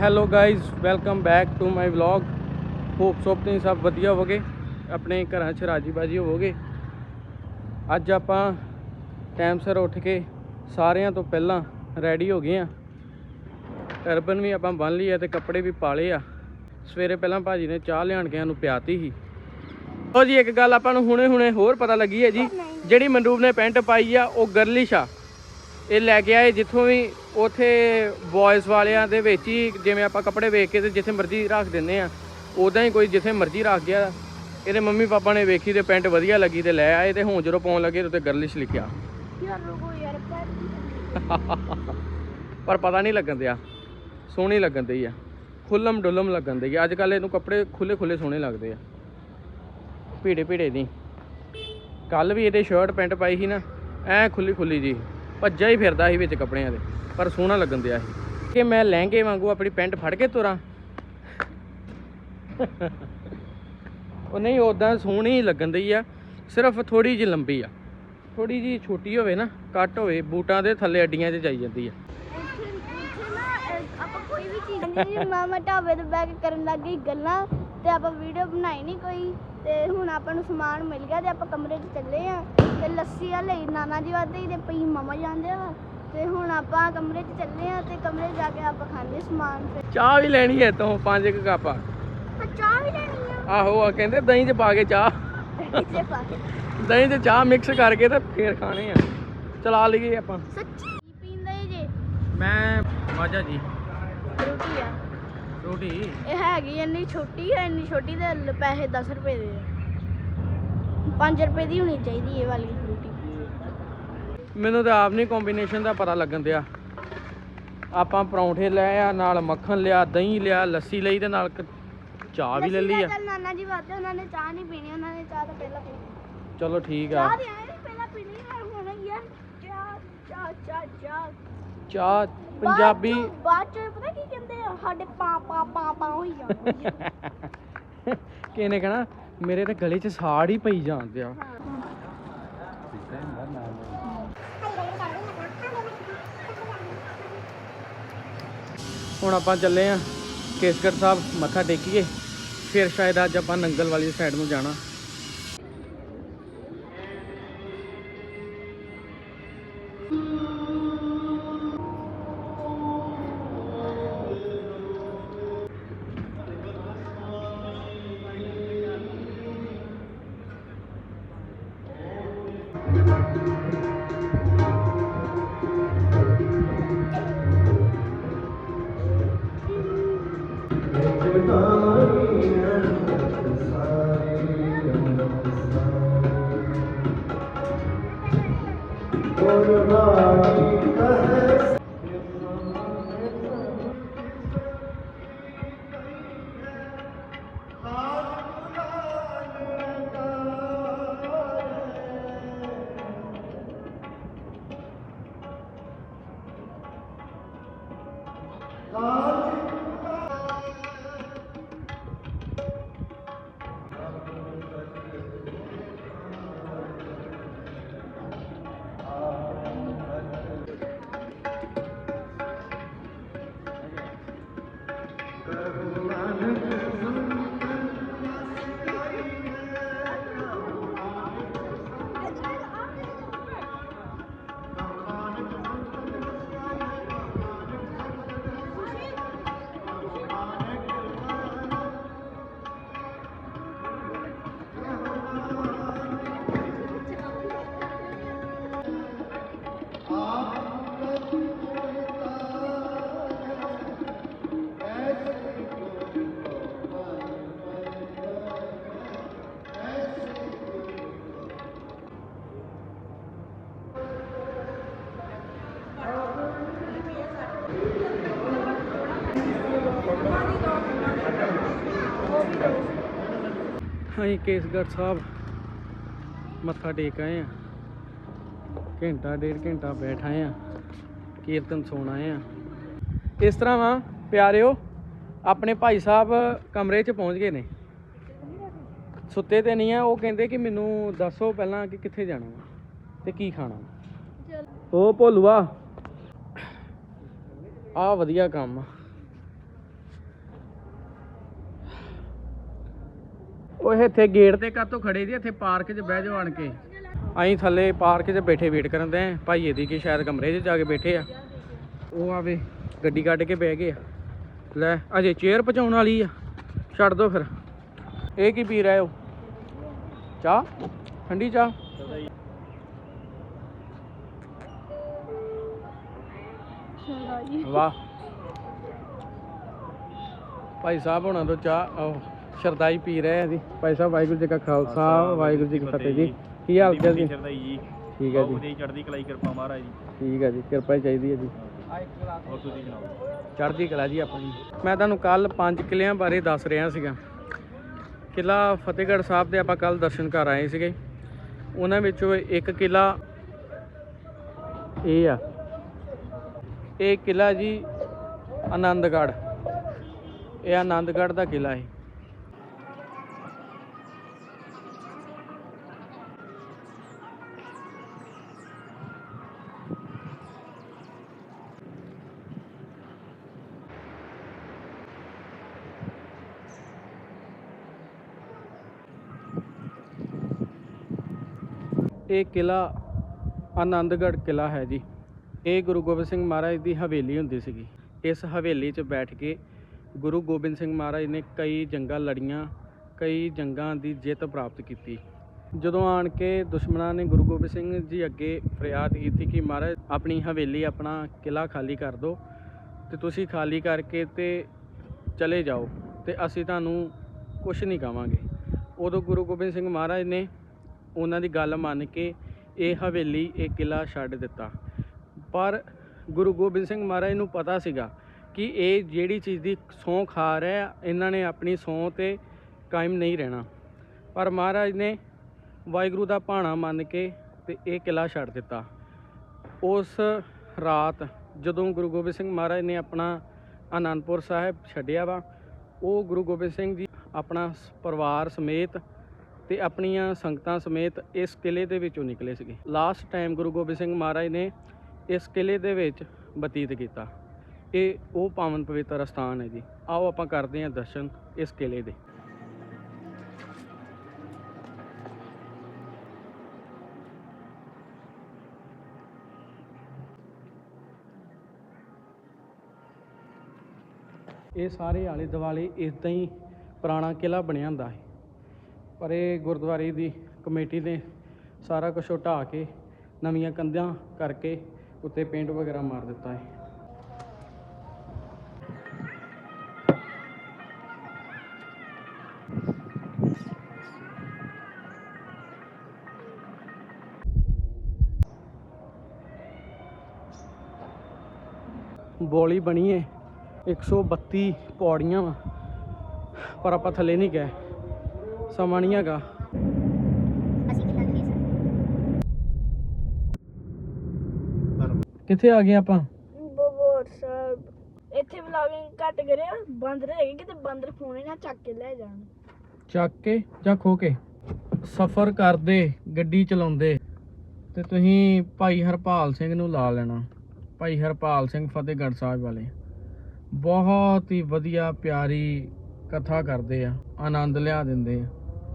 Hello guys welcome back to my vlog hope so ਤੁਸੀਂ ਸਭ ਵਧੀਆ ਹੋਵੋਗੇ। ਆਪਣੇ ਘਰਾਂ 'ਚ ਰਾਜੀ ਬਾਜੀ ਹੋਵੋਗੇ। ਅੱਜ ਆਪਾਂ ਟਾਈਮ ਸਿਰ ਉੱਠ ਕੇ ਸਾਰਿਆਂ ਤੋਂ ਪਹਿਲਾਂ ਰੈਡੀ ਹੋ ਗਏ ਆ ਟਰਬਨ ਵੀ ਆਪਾਂ ਬੰਨ ਲਈ ਆ ਤੇ ਕੱਪੜੇ ਵੀ ਪਾ ਲਏ ਆ। ਸਵੇਰੇ ਪਹਿਲਾਂ ਭਾਜੀ ਨੇ ਚਾਹ ਲਿਆਣ ਕੇ ਸਾਨੂੰ ਪਿਆਤੀ ਸੀ। ਉਹ ਜੀ ਇੱਕ ਗੱਲ ਆਪਾਂ ਨੂੰ ਹੁਣੇ ਹੁਣੇ ਹੋਰ ਪਤਾ ਲੱਗੀ ਹੈ ਜੀ। ਜਿਹੜੀ ਮਨਰੂਪ ਨੇ ਪੈਂਟ ਪਾਈ ਆ ਉਹ ਗਰਲਿਸ਼ ਆ। ਇਹ ਲੈ ਕੇ ਆਏ ਜਿੱਥੋਂ ਵੀ ਉਥੇ ਬॉयਜ਼ ਵਾਲਿਆਂ ਦੇ ਵਿੱਚ ਹੀ ਜਿਵੇਂ ਆਪਾਂ ਕੱਪੜੇ ਵੇਖ ਕੇ ਤੇ ਜਿੱਥੇ ਮਰਜ਼ੀ ਰੱਖ ਦਿੰਦੇ ਆ ਉਦਾਂ ਹੀ ਕੋਈ ਜਿੱਥੇ ਮਰਜ਼ੀ ਰੱਖ ਗਿਆ। ਇਹਦੇ ਮੰਮੀ ਪਾਪਾ ਨੇ ਵੇਖੀ ਤੇ ਪੈਂਟ ਵਧੀਆ ਲੱਗੀ ਤੇ ਲੈ ਆਏ ਤੇ ਹੁਣ ਜਦੋਂ ਪਾਉਣ ਲੱਗੇ ਤੇ ਉੱਤੇ ਗਰਲਿਸ਼ ਲਿਖਿਆ। ਪਰ ਪਤਾ ਨਹੀਂ ਲੱਗਣ ਦਿਆ ਸੋਹਣੀ ਲੱਗਣ ਦਈ ਆ ਖੁੱਲਮ ਡੁੱਲਮ ਲੱਗਣ ਦਈ ਆ। ਅੱਜ ਕੱਲ ਇਹਨੂੰ ਕੱਪੜੇ ਖੁੱਲੇ ਖੁੱਲੇ ਸੋਹਣੇ ਲੱਗਦੇ ਆ। ਭੀੜੇ ਭੀੜੇ ਦੀ। ਕੱਲ ਵੀ ਇਹਦੇ ਸ਼ਰਟ ਪੈਂਟ ਪਾਈ ਸੀ ਨਾ ਐ ਖੁੱਲੀ ਖੁੱਲੀ ਜੀ। ਭੱਜਾ ਹੀ ਫਿਰਦਾ ਸੀ ਵਿੱਚ ਕੱਪੜਿਆਂ ਦੇ, ਪਰ ਸੋਹਣਾ ਲੱਗਣ ਦਿਆ ਸੀ। ਕਿ ਮੈਂ ਲਹਿੰਗੇ ਵਾਂਗੂ ਆਪਣੀ ਪੈਂਟ ਫੜ ਕੇ ਤੁਰਾਂ। ਉਹ ਨਹੀਂ ਉਦਾਂ ਸੋਹਣੀ ਲੱਗਣ ਦੀ ਆ। ਸਿਰਫ ਥੋੜੀ ਜਿਹੀ ਲੰਬੀ ਆ। ਥੋੜੀ ਜਿਹੀ ਛੋਟੀ ਹੋਵੇ ਨਾ ਕੱਟ ਹੋਵੇ, ਬੂਟਾਂ ਦੇ ਥੱਲੇ ਅੱਡੀਆਂ 'ਚ ਜਾਈ ਜਾਂਦੀ ਆ। ਆਪਾਂ ਕੋਈ ਵੀ ਚੀਜ਼ ਨਹੀਂ, ਮਾਮਾ ਢਾਬੇ ਤੇ ਬੈਠ ਕਰਨ ਲੱਗ ਗਈ ਗੱਲਾਂ। ਤੇ ਆਪਾਂ ਵੀਡੀਓ ਬਣਾਈ ਨਹੀਂ ਕੋਈ ਤੇ ਹੁਣ ਆਪਾਂ ਨੂੰ ਸਮਾਨ ਮਿਲ ਗਿਆ ਤੇ ਆਪਾਂ ਕਮਰੇ 'ਚ ਚੱਲੇ ਆ। ਤੇ ਲੱਸੀ ਆ ਲਈ ਨਾਨਾ ਜੀ ਵਾਦੇ ਤੇ ਪਈ ਮਾਮਾ ਜਾਂਦੇ ਆ। ਤੇ ਹੁਣ ਆਪਾਂ ਕਮਰੇ 'ਚ ਚੱਲੇ ਆ ਤੇ ਕਮਰੇ ਜਾ ਕੇ ਆਪਾਂ ਖਾਂਦੇ ਸਮਾਨ ਫਿਰ। ਚਾਹ ਵੀ ਲੈਣੀ ਐ ਤੋਂ ਪੰਜ ਕੁ ਕੱਪ। ਆ ਆ ਚਾਹ ਵੀ ਲੈਣੀ ਆਹੋ ਆ ਕਹਿੰਦੇ ਦਹੀਂ 'ਚ ਪਾ ਕੇ ਚਾਹ। ਆ ਦਹੀਂ 'ਚ ਚਾਹ ਮਿਕਸ ਕਰਕੇ ਤੇ ਫੇਰ ਖਾਣੇ ਆ। ਚਲਾ ਲਈਏ ਆਪਾਂ। ਸੱਚੀ? ਪੀਂਦਾ ਜੇ? ਮੈਂ ਮਾਜਾ ਜੀ। ਰੋਟੀ ਆ। ਰੋਟੀ ਇਹ ਹੈਗੀ ਇੰਨੀ ਛੋਟੀ ਹੈ ਇੰਨੀ ਛੋਟੀ ਦੇ ਪੈਸੇ 10 ਰੁਪਏ ਦੇ ਆ 5 ਰੁਪਏ ਦੀ ਹੋਣੀ ਚਾਹੀਦੀ ਇਹ ਵਾਲੀ ਰੋਟੀ। ਮੈਨੂੰ ਤਾਂ ਆਪ ਨਹੀਂ ਕੰਬੀਨੇਸ਼ਨ ਦਾ ਪਤਾ ਲੱਗਣ ਦਿਆ। ਆਪਾਂ ਪਰੌਂਠੇ ਲੈ ਆ ਨਾਲ ਮੱਖਣ ਲਿਆ ਦਹੀਂ ਲਿਆ ਲੱਸੀ ਲਈ ਤੇ ਨਾਲ ਚਾਹ ਵੀ ਲੈ ਲਈ ਆ। ਚੱਲ ਨਾਨਾ ਜੀ ਬਾਤੇ ਉਹਨਾਂ ਨੇ ਚਾਹ ਨਹੀਂ ਪੀਣੀ ਉਹਨਾਂ ਨੇ ਚਾਹ ਤਾਂ ਪਹਿਲਾਂ ਪੀਣੀ। ਚਲੋ ਠੀਕ ਆ। ਚਾਹ ਪਹਿਲਾਂ ਪੀਣੀ ਹੁਣ ਯਾਰ ਚਾਹ ਚਾਹ ਚਾਹ। ਚਾਹ ਪੰਜਾਬੀ ਬਾਅਦ ਚੋਂ- ਬਾਅਦ ਚ ਪਤਾ ਕੀ ਕਹਿੰਦੇ ਆ? ਸਾਡੇ ਪਾ ਪਾ ਪਾ ਪਾ ਹੋਈ ਜਾਂਦੀ ਕਿਸੇ ਨੇ ਕਹਣਾ? ਮੇਰੇ ਤੇ ਗਲੇ 'ਚ ਸਾੜ ਹੀ ਪਈ ਜਾਂਦੇ ਆ ਹੁਣ ਆਪਾਂ ਚੱਲੇ ਆ। ਕੇਸਗੜ੍ਹ ਸਾਹਿਬ ਮੱਥਾ ਟੇਕੀਏ। ਫਿਰ ਸ਼ਾਇਦ ਅੱਜ ਆਪਾਂ ਨੰਗਲ ਵਾਲੀ ਸਾਈਡ ਨੂੰ ਜਾਣਾ। ਅਸੀਂ ਕੇਸਗੜ੍ਹ ਸਾਹਿਬ ਮੱਥਾ ਟੇਕ ਆਏ ਆ। ਘੰਟਾ ਡੇਢ ਘੰਟਾ ਬੈਠ ਆਏ ਆ। ਕੀਰਤਨ ਸੁਣ ਆਏ ਆ। ਇਸ ਤਰ੍ਹਾਂ ਵਾ ਪਿਆਰਿਓ ਆਪਣੇ ਭਾਈ ਸਾਹਿਬ ਕਮਰੇ 'ਚ ਪਹੁੰਚ ਗਏ ਨੇ। ਸੁੱਤੇ ਤੇ ਨਹੀਂ ਆ ਉਹ ਕਹਿੰਦੇ ਕਿ ਮੈਨੂੰ ਦੱਸੋ ਪਹਿਲਾਂ ਕਿ ਕਿੱਥੇ ਜਾਣਾ ਤੇ ਕੀ ਖਾਣਾ ਉਹ ਭੋਲੂਆ ਆ ਵਧੀਆ ਕੰਮ ਆ। ਉਹ ਇੱਥੇ ਗੇਟ ਤੇ ਕਾਤੋਂ ਖੜੇ ਜੀ ਇੱਥੇ ਪਾਰਕ 'ਚ ਬਹਿ ਜਾਓ ਆਣ ਕੇ। ਅਸੀਂ ਥੱਲੇ ਪਾਰਕ 'ਚ ਬੈਠੇ ਵੇਟ ਕਰਨ ਦੇ ਆਂ ਭਾਈਏ ਦੀ ਕਿ ਸ਼ਾਇਦ ਕਮਰੇ 'ਚ ਜਾ ਕੇ ਬੈਠੇ ਆ। ਉਹ ਆਵੇ ਗੱਡੀ ਕੱਢ ਕੇ ਬਹਿ ਗਏ ਆ। ਲੈ ਅਜੇ ਚੇਅਰ ਪਹੁੰਚਾਉਣ ਵਾਲੀ ਆ। ਛੱਡ ਦੋ ਫਿਰ। ਇਹ ਕੀ ਪੀ ਰਹੇ ਹੋ ਚਾਹ? ਠੰਡੀ ਚਾਹ? ਵਾਹ। ਭਾਈ ਸਾਹਿਬ ਹੁਣਾਂ ਤੋਂ ਚਾਹ ਉਹ ਸ਼ਰਦਾਈ ਪੀ ਰਹੇ ਆ ਜੀ। ਭਾਈ ਸਾਹਿਬ ਵਾਹਿਗੁਰੂ ਜੀ ਕਾ ਖਾਲਸਾ ਵਾਹਿਗੁਰੂ ਜੀ ਕੀ ਫਤਿਹ ਜੀ। ਕੀ ਹਾਲ ਚਾਲ ਜੀ? ਸ਼ਰਦਾਈ ਜੀ। ਠੀਕ ਹੈ ਜੀ। ਵਧੀਆ ਚੜ੍ਹਦੀ ਕਲਾਈ ਕਿਰਪਾ ਮਹਾਰਾਜ ਜੀ। ਠੀਕ ਹੈ ਜੀ ਕਿਰਪਾ ਹੀ ਚਾਹੀਦੀ ਹੈ ਜੀ। ਹੋਰ ਤੁਸੀਂ ਸੁਣਾਓ? ਚੜ੍ਹਦੀ ਕਲਾ ਜੀ ਆਪਣੀ। ਮੈਂ ਤੁਹਾਨੂੰ ਕੱਲ ਪੰਜ ਕਿਲਿਆਂ ਬਾਰੇ ਦੱਸ ਰਿਹਾ ਸੀਗਾ। ਕਿਲਾ ਫਤਿਹਗੜ੍ਹ ਸਾਹਿਬ ਦੇ ਆਪਾਂ ਕੱਲ ਦਰਸ਼ਨ ਕਰ ਆਏ ਸੀਗੇ। ਉਹਨਾਂ ਵਿੱਚੋਂ ਇੱਕ ਕਿਲਾ ਇਹ ਆ। ਇਹ ਕਿਲਾ ਜੀ ਆਨੰਦਗੜ੍ਹ। ਇਹ ਆਨੰਦਗੜ੍ਹ ਦਾ ਕਿਲਾ ਹੈ ਇਹ ਕਿਲਾ ਆਨੰਦਗੜ੍ਹ ਕਿਲਾ ਹੈ ਜੀ। ਇਹ ਗੁਰੂ ਗੋਬਿੰਦ ਸਿੰਘ ਮਹਾਰਾਜ ਦੀ ਹਵੇਲੀ ਹੁੰਦੀ ਸੀਗੀ। ਇਸ ਹਵੇਲੀ 'ਚ ਬੈਠ ਕੇ ਗੁਰੂ ਗੋਬਿੰਦ ਸਿੰਘ ਮਹਾਰਾਜ ਨੇ ਕਈ ਜੰਗਾਂ ਲੜੀਆਂ, ਕਈ ਜੰਗਾਂ ਦੀ ਜਿੱਤ ਪ੍ਰਾਪਤ ਕੀਤੀ। ਜਦੋਂ ਆਣ ਕੇ ਦੁਸ਼ਮਣਾਂ ਨੇ ਗੁਰੂ ਗੋਬਿੰਦ ਸਿੰਘ ਜੀ ਅੱਗੇ ਫਰਿਆਦ ਕੀਤੀ ਕਿ ਮਹਾਰਾਜ, ਆਪਣੀ ਹਵੇਲੀ ਆਪਣਾ ਕਿਲਾ ਖਾਲੀ ਕਰ ਦਿਓ ਤੇ ਤੁਸੀਂ ਖਾਲੀ ਕਰਕੇ ਤੇ ਚਲੇ ਜਾਓ ਤੇ ਅਸੀਂ ਤੁਹਾਨੂੰ ਕੁਝ ਨਹੀਂ ਕਵਾਂਗੇ। ਉਦੋਂ ਗੁਰੂ ਗੋਬਿੰਦ ਸਿੰਘ ਮਹਾਰਾਜ ਨੇ ਉਹਨਾਂ ਦੀ ਗੱਲ ਮੰਨ ਕੇ ਇਹ ਹਵੇਲੀ, ਇਹ ਕਿਲਾ ਛੱਡ ਦਿੱਤਾ। ਪਰ ਗੁਰੂ ਗੋਬਿੰਦ ਸਿੰਘ ਮਹਾਰਾਜ ਨੂੰ ਪਤਾ ਸੀਗਾ ਕਿ ਇਹ ਜਿਹੜੀ ਚੀਜ਼ ਦੀ ਸਹੁੰ ਖਾ ਰਿਹਾ ਇਹਨਾਂ ਨੇ ਆਪਣੀ ਸਹੁੰ ਤੇ ਕਾਇਮ ਨਹੀਂ ਰਹਿਣਾ। ਪਰ ਮਹਾਰਾਜ ਨੇ ਵਾਹਿਗੁਰੂ ਦਾ ਭਾਣਾ ਮੰਨ ਕੇ ਤੇ ਇਹ ਕਿਲਾ ਛੱਡ ਦਿੱਤਾ। ਉਸ ਰਾਤ ਜਦੋਂ ਗੁਰੂ ਗੋਬਿੰਦ ਸਿੰਘ ਮਹਾਰਾਜ ਨੇ ਆਪਣਾ ਆਨੰਦਪੁਰ ਸਾਹਿਬ ਛੱਡਿਆ ਵਾ, ਉਹ ਗੁਰੂ ਗੋਬਿੰਦ ਸਿੰਘ ਜੀ ਆਪਣਾ ਸ- ਪਰਿਵਾਰ ਸਮੇਤ ਤੇ ਆਪਣੀਆਂ ਸੰਗਤਾਂ ਸਮੇਤ ਇਸ ਕਿਲੇ ਦੇ ਵਿੱਚੋਂ ਨਿਕਲੇ ਸੀਗੇ। ਲਾਸਟ ਟਾਈਮ ਗੁਰੂ ਗੋਬਿੰਦ ਸਿੰਘ ਮਹਾਰਾਜ ਨੇ ਇਸ ਕਿਲੇ ਦੇ ਵਿੱਚ ਬਤੀਤ ਕੀਤਾ। ਇਹ ਉਹ ਪਾਵਨ ਪਵਿੱਤਰ ਸਥਾਨ ਹੈ ਜੀ। ਆਓ ਆਪਾਂ ਕਰਦੇ ਹਾਂ ਦਰਸ਼ਨ ਇਸ ਕਿਲੇ ਦੇ। ਇਹ ਸਾਰੇ ਆਲੇ ਦੁਆਲੇ ਇਦਾਂ ਹੀ ਪੁਰਾਣਾ ਕਿਲਾ ਬਣਿਆ ਹੁੰਦਾ ਹੈ। ਪਰ ਇਹ ਗੁਰਦੁਆਰੇ ਦੀ ਕਮੇਟੀ ਨੇ ਸਾਰਾ ਕੁਝ ਢਾਹ ਕੇ ਨਵੀਆਂ ਕੰਧਾਂ ਕਰਕੇ ਉੱਤੇ ਪੇਂਟ ਵਗੈਰਾ ਮਾਰ ਦਿੱਤਾ ਹੈ। ਬੋਲੀ ਬਣੀ ਹੈ 132 ਪੌੜੀਆਂ ਪਰ ਆਪਾਂ ਥੱਲੇ ਨਹੀਂ ਗਏ। ਸਮਾਂ ਨਹੀਂ ਹੈਗਾ। ਕਿੱਥੇ ਆ ਗਏ ਆਪਾਂ? ਬੋਬੋਰ ਸਾਹਿਬ। ਇੱਥੇ ਵਲੌਗਿੰਗ ਘੱਟ ਕਰਿਆ ਬਾਂਦਰ ਹੈਗੇ ਕਿਤੇ ਬਾਂਦਰ ਫੋਨੇ ਨਾ ਚੱਕ ਕੇ ਲੈ ਜਾਣ। ਚੱਕ ਕੇ ਜਾਂ ਖੋ ਕੇ? ਸਫ਼ਰ ਕਰਦੇ ਗੱਡੀ ਚਲਾਉਂਦੇ। ਤੇ ਤੁਸੀਂ ਭਾਈ ਹਰਪਾਲ ਸਿੰਘ ਨੂੰ ਲਾ ਲੈਣਾ। ਭਾਈ ਹਰਪਾਲ ਸਿੰਘ ਫਤਿਹਗੜ੍ਹ ਸਾਹਿਬ ਵਾਲੇ। ਬਹੁਤ ਹੀ ਵਧੀਆ ਪਿਆਰੀ ਕਥਾ ਕਰਦੇ ਆ ਆਨੰਦ ਲਿਆ ਦਿੰਦੇ ਆ।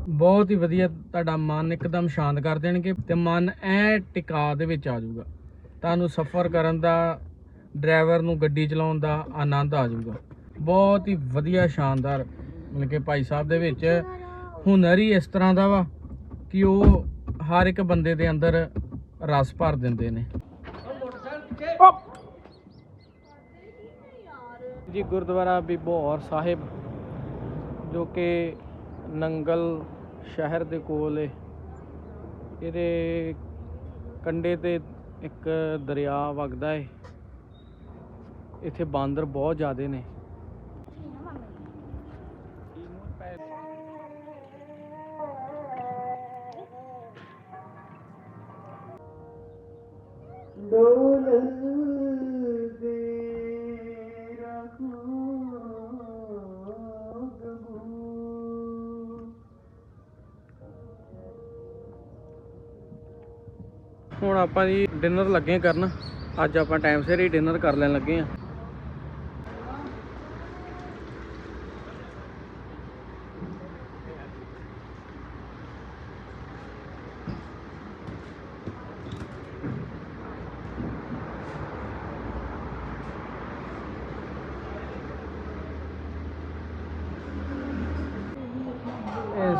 ਬਹੁਤ ਹੀ ਵਧੀਆ ਤੁਹਾਡਾ ਮਨ ਇੱਕਦਮ ਸ਼ਾਂਤ ਕਰ ਦੇਣਗੇ ਤੇ ਮਨ ਐ ਟਿਕਾ ਦੇ ਵਿੱਚ ਆ ਜਾਊਗਾ। ਤੁਹਾਨੂੰ ਸਫ਼ਰ ਕਰਨ ਦਾ, ਡਰਾਈਵਰ ਨੂੰ ਗੱਡੀ ਚਲਾਉਣ ਦਾ ਆਨੰਦ ਆ ਜਾਊਗਾ। ਬਹੁਤ ਹੀ ਵਧੀਆ ਸ਼ਾਨਦਾਰ, ਮਤਲਬ ਕਿ ਭਾਈ ਸਾਹਿਬ ਦੇ ਵਿੱਚ ਹੁਨਰ ਹੀ ਇਸ ਤਰ੍ਹਾਂ ਦਾ ਵਾ ਕਿ ਉਹ ਹਰ ਇੱਕ ਬੰਦੇ ਦੇ ਅੰਦਰ ਰਸ ਭਰ ਦਿੰਦੇ ਨੇ। ਜੀ ਗੁਰਦੁਆਰਾ ਬਿਬੋਰ ਸਾਹਿਬ, ਜੋ ਕਿ ਨੰਗਲ ਸ਼ਹਿਰ ਦੇ ਕੋਲ ਹੈ ਇਹਦੇ ਕੰਢੇ ਤੇ ਇੱਕ ਦਰਿਆ ਵਗਦਾ ਏ। ਇੱਥੇ ਬਾਂਦਰ ਬਹੁਤ ਜ਼ਿਆਦੇ ਨੇ। ਹੁਣ ਆਪਾਂ ਜੀ ਡਿਨਰ ਲੱਗੇ ਕਰਨ। ਅੱਜ ਆਪਾਂ ਟਾਈਮ ਸਿਰ ਹੀ ਡਿਨਰ ਕਰ ਲੈਣ ਲੱਗੇ ਆ।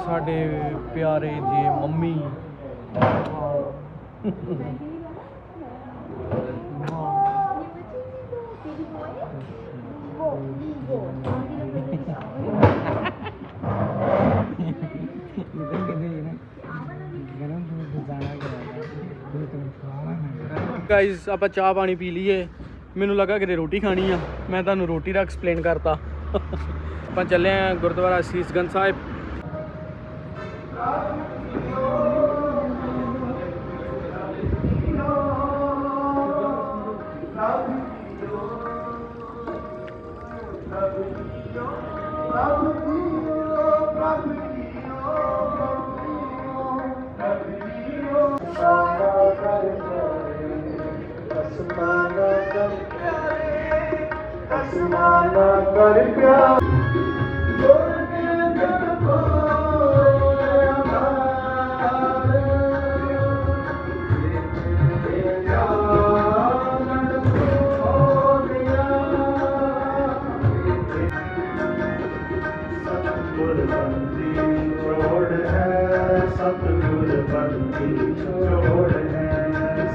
ਸਾਡੇ ਪਿਆਰੇ ਜੀ ਮੰਮੀ ਗਾਇਸ ਆਪਾਂ ਚਾਹ ਪਾਣੀ ਪੀ ਲਈਏ। ਮੈਨੂੰ ਲੱਗਾ ਕਿ ਰੋਟੀ ਖਾਣੀ ਆ। ਮੈਂ ਤੁਹਾਨੂੰ ਰੋਟੀ ਦਾ ਐਕਸਪਲੇਨ ਕਰਤਾ। ਆਪਾਂ ਚੱਲੇ ਆ ਗੁਰਦੁਆਰਾ ਸੀਸਗੰਜ ਸਾਹਿਬ।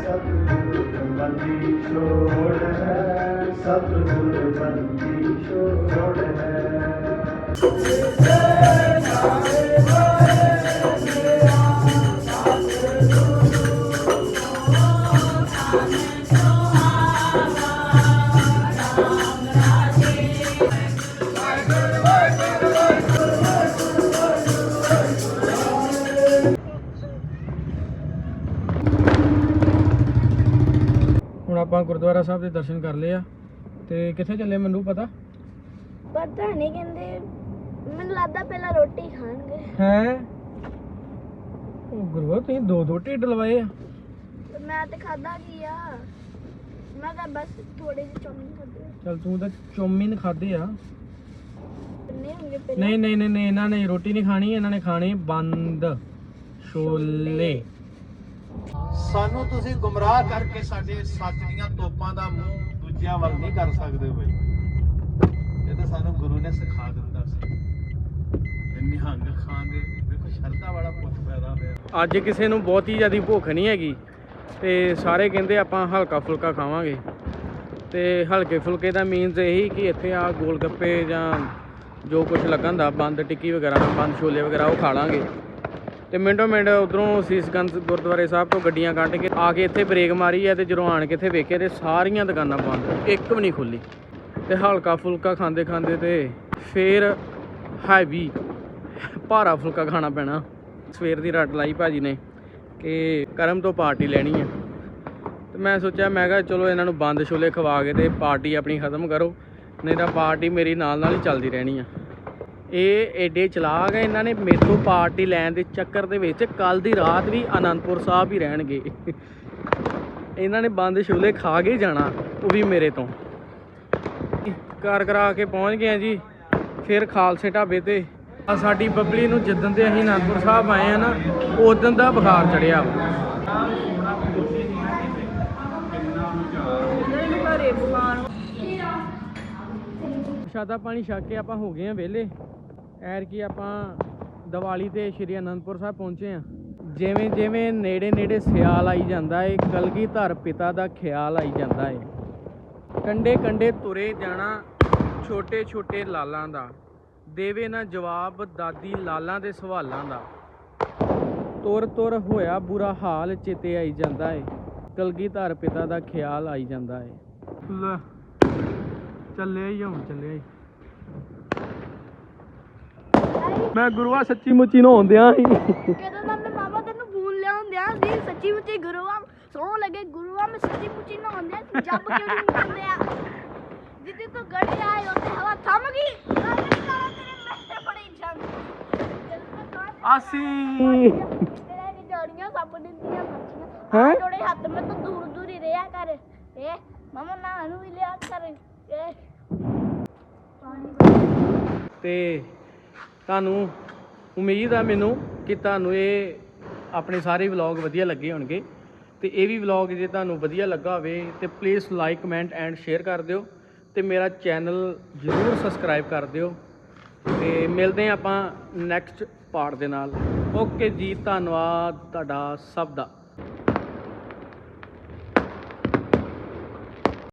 ਸਤਿਗੁਰ ਬੰਦੀ ਛੋੜ ਹੈ। ਸਤਿਗੁਰ ਬੰਦੀ ਛੋੜ ਹੈ ਸਤਿਗੁਰ ਬੰਦੀ ਹੁਣ ਆਪਾਂ ਗੁਰਦੁਆਰਾ ਸਾਹਿਬ ਦੇ ਦਰਸ਼ਨ ਕਰ ਲਏ ਆ। ਤੇ ਕਿੱਥੇ ਚੱਲੇ ਮੈਨੂੰ ਪਤਾ? ਪਤਾ ਨਹੀਂ ਕਹਿੰਦੇ ਮੈਨੂੰ ਲੱਗਦਾ ਪਹਿਲਾਂ ਰੋਟੀ ਖਾਣਗੇ। ਹੈ? ਉਹ ਗੁਰੂਆ ਤੁਸੀਂ ਦੋ ਦੋ ਢਿੱਡ ਲਵਾਏ ਆ। ਮੈਂ ਤੇ ਖਾਦਾ ਕੀ ਆ? ਮੈਂ ਤਾਂ ਬਸ ਥੋੜੇ ਜਿਹੇ ਚੌਮਿਨ ਖਾਦੇ ਚਲ ਤੂੰ ਤਾਂ ਚੌਮਿਨ ਖਾਦੇ ਆ। ਨਹੀਂ ਹੋਣਗੇ ਪਹਿਲਾਂ? ਨਹੀਂ ਨਹੀਂ ਨਹੀਂ ਨਹੀਂ, ਇਹਨਾਂ ਨੇ ਰੋਟੀ ਨਹੀਂ ਖਾਣੀ ਇਹਨਾਂ ਨੇ ਖਾਣੇ ਬੰਦ। ਛੋਲੇ। ਸਾਨੂੰ ਤੁਸੀਂ ਗੁੰਮਰਾਹ ਕਰਕੇ ਸਾਡੇ ਸੱਚ ਦੀਆਂ ਤੋਪਾਂ ਦਾ ਮੂੰਹ ਦੂਜਿਆਂ ਵੱਲ ਨਹੀਂ ਕਰ ਸਕਦੇ ਬਈ। ਇਹ ਤਾਂ ਸਾਨੂੰ ਗੁਰੂ ਨੇ ਸਿਖਾ ਦਿੱਤਾ ਸੀ। ਨਿਹੰਗ ਖਾਨ ਦੇ, ਦੇਖੋ ਸ਼ਰਧਾ ਵਾਲਾ ਪੁੱਤ ਪੈਦਾ ਹੋਇਆ। ਅੱਜ ਕਿਸੇ ਨੂੰ ਬਹੁਤੀ ਜ਼ਿਆਦਾ ਭੁੱਖ ਨਹੀਂ ਹੈਗੀ ਤੇ ਸਾਰੇ ਕਹਿੰਦੇ ਆਪਾਂ ਹਲਕਾ ਫੁਲਕਾ ਖਾਵਾਂਗੇ। ਤੇ ਹਲਕੇ ਫੁਲਕੇ ਦਾ ਮੀਨਸ ਇਹੀ ਕਿ ਇੱਥੇ ਆ ਗੋਲ ਗੱਪੇ ਜਾਂ ਜੋ ਕੁਝ ਲੱਗਣ ਦਾ, ਬੰਦ ਟਿੱਕੀ ਵਗੈਰਾ ਬੰਦ ਛੋਲੇ ਵਗੈਰਾ ਉਹ ਖਾ ਲਾਂਗੇ। ਤੇ ਮਿੰਟੋ ਮਿੰਟ ਉਧਰੋਂ ਸੀਸਗੰਜ ਗੁਰਦੁਆਰੇ ਸਾਹਿਬ ਤੋਂ ਗੱਡੀਆਂ ਕੱਢ ਕੇ ਆ ਕੇ ਇੱਥੇ ਬ੍ਰੇਕ ਮਾਰੀ ਹੈ ਤੇ ਜਦੋਂ ਆਣ ਕੇ ਇੱਥੇ ਵੇਖਿਆ ਤੇ ਸਾਰੀਆਂ ਦੁਕਾਨਾਂ ਬੰਦ, ਇੱਕ ਵੀ ਨਹੀਂ ਖੁੱਲੀ ਤੇ ਹਲਕਾ ਫੁਲਕਾ ਖਾਂਦੇ ਖਾਂਦੇ ਤੇ ਫੇਰ ਹੈਵੀ ਭਾਰਾ ਫੁਲਕਾ ਖਾਣਾ ਪੈਣਾ। ਸਵੇਰ ਦੀ ਰੱਟ ਲਾਈ ਭਾਜੀ ਨੇ ਕਿ ਕਰਮ ਤੋਂ ਪਾਰਟੀ ਲੈਣੀ ਹੈ। ਤੇ ਮੈਂ ਸੋਚਿਆ, ਮੈਂ ਕਿਹਾ ਚਲੋ ਇਹਨਾਂ ਨੂੰ ਬੰਦ ਛੋਲੇ ਖਵਾ ਕੇ ਤੇ ਪਾਰਟੀ ਆਪਣੀ ਖਤਮ ਕਰੋ, ਨਹੀਂ ਤਾਂ ਪਾਰਟੀ ਮੇਰੀ ਨਾਲ ਨਾਲ ਹੀ ਚੱਲਦੀ ਰਹਿਣੀ ਆ। ਇਹ ਐਡੇ ਚਲਾਕ ਹੈ ਇਹਨਾਂ ਨੇ ਮੇਰੇ ਤੋਂ ਪਾਰਟੀ ਲੈਣ ਦੇ ਚੱਕਰ ਦੇ ਵਿੱਚ ਕੱਲ ਦੀ ਰਾਤ ਵੀ ਆਨੰਦਪੁਰ ਸਾਹਿਬ ਹੀ ਰਹਿਣਗੇ। ਇਹਨਾਂ ਨੇ ਬੰਦ ਛੋਲੇ ਖਾ ਕੇ ਜਾਣਾ, ਉਹ ਵੀ ਮੇਰੇ ਤੋਂ। ਕਰ ਕਰਾ ਕੇ ਪਹੁੰਚ ਗਏ ਆ ਜੀ, ਫਿਰ ਖਾਲਸੇ ਢਾਬੇ ਤੇ। ਆ ਸਾਡੀ ਬੱਬਲੀ ਨੂੰ ਜਿੱਦਣ ਤੇ ਅਸੀਂ ਆਨੰਦਪੁਰ ਸਾਹਿਬ ਆਏ ਆ ਨਾ, ਉਦੋਂ ਦਾ ਬੁਖਾਰ ਚੜਿਆ ਸਾਦਾ ਪਾਣੀ ਛਕ ਕੇ ਆਪਾਂ ਹੋ ਗਏ ਆ ਵਿਹਲੇ। ਐਰ ਕੀ ਆਪਾਂ ਦੀਵਾਲੀ ਤੇ ਸ਼੍ਰੀ ਅਨੰਦਪੁਰ ਸਾਹਿਬ ਪਹੁੰਚੇ ਆ ਜਿਵੇਂ ਜਿਵੇਂ ਨੇੜੇ ਨੇੜੇ ਸਿਆਲ ਆਈ ਜਾਂਦਾ ਏ, ਕਲਗੀਧਰ ਪਿਤਾ ਦਾ ਖਿਆਲ ਆਈ ਜਾਂਦਾ ਏ। ਕੰਡੇ ਕੰਡੇ ਤੁਰੇ ਜਾਣਾ ਛੋਟੇ ਛੋਟੇ ਲਾਲਾਂ ਦਾ, ਦੇਵੇ ਨਾ ਜਵਾਬ ਦਾਦੀ ਲਾਲਾਂ ਦੇ ਸਵਾਲਾਂ ਦਾ। ਤੁਰ ਤੁਰ ਹੋਇਆ ਬੁਰਾ ਹਾਲ ਚੇਤੇ ਆਈ ਜਾਂਦਾ ਏ, ਕਲਗੀਧਰ ਪਿਤਾ ਦਾ ਖਿਆਲ ਆਈ ਜਾਂਦਾ ਏ। ਲੈ, ਚੱਲਿਆ ਹੀ ਹੁਣ, ਚੱਲਿਆ ਹੀ ਮੈਂ ਗੁਰੂਆ ਸੱਚੀ ਮੁੱਚੀ ਨੂੰ ਹੁੰਦਿਆਂ ਸੀ ਕਦੋਂ ਦਾ ਮੈਂ ਮਾਮਾ ਤੈਨੂੰ ਫੋਨ ਲਿਆਉਂਦਿਆ ਸੀ ਸੱਚੀ ਮੁੱਚੀ ਗੁਰੂਆ ਸੌ ਲੱਗੇ। ਗੁਰੂਆ ਮੈਂ ਸੱਚੀ ਮੁੱਚੀ ਨਾ ਹੁੰਦਿਆ ਤੂੰ ਜੱਬ ਕਿਉਂ ਨਹੀਂ ਮੁੰਦਿਆ ਜਿੱਦੀ ਤੂੰ ਗੜੀ ਆਏ ਉੱਥੇ ਹਵਾ ਥੰਮ ਗਈ। ਤੇਰੇ ਮੈਂ ਬੜੀ ਜੰਗ ਆਸੀ। ਤੇਰੇ ਦੀ ਜੋੜੀਆਂ ਸੱਪ ਦਿੰਦੀਆਂ ਮੱਛੀਆਂ। ਹੈਂ? ਜੋੜੇ ਹੱਥ ਮੈਂ ਤਾਂ ਦੂਰ ਦੂਰ ਹੀ ਰਿਹਾ ਕਰ। ਏ ਮਾਮਾ ਨਾ ਨੂੰ ਵੀ ਲਿਆ ਕਰ। ਏ। ਤੇ ਤੁਹਾਨੂੰ ਉਮੀਦ ਆ ਮੈਨੂੰ ਕਿ ਤੁਹਾਨੂੰ ਇਹ ਆਪਣੇ ਸਾਰੇ ਵਲੌਗ ਵਧੀਆ ਲੱਗੇ ਹੋਣਗੇ। ਤੇ ਇਹ ਵੀ ਵਲੌਗ ਜੇ ਤੁਹਾਨੂੰ ਵਧੀਆ ਲੱਗਾ ਹੋਵੇ ਤੇ please like comment and share ਕਰ ਦਿਓ ਤੇ ਮੇਰਾ ਚੈਨਲ ਜ਼ਰੂਰ ਸਬਸਕ੍ਰਾਈਬ ਕਰ ਦਿਓ। ਤੇ ਮਿਲਦੇ ਹਾਂ ਆਪਾਂ ਨੈਕਸਟ ਪਾਰਟ ਦੇ ਨਾਲ। ਓਕੇ ਜੀ, ਧੰਨਵਾਦ ਤੁਹਾਡਾ ਸਭ ਦਾ।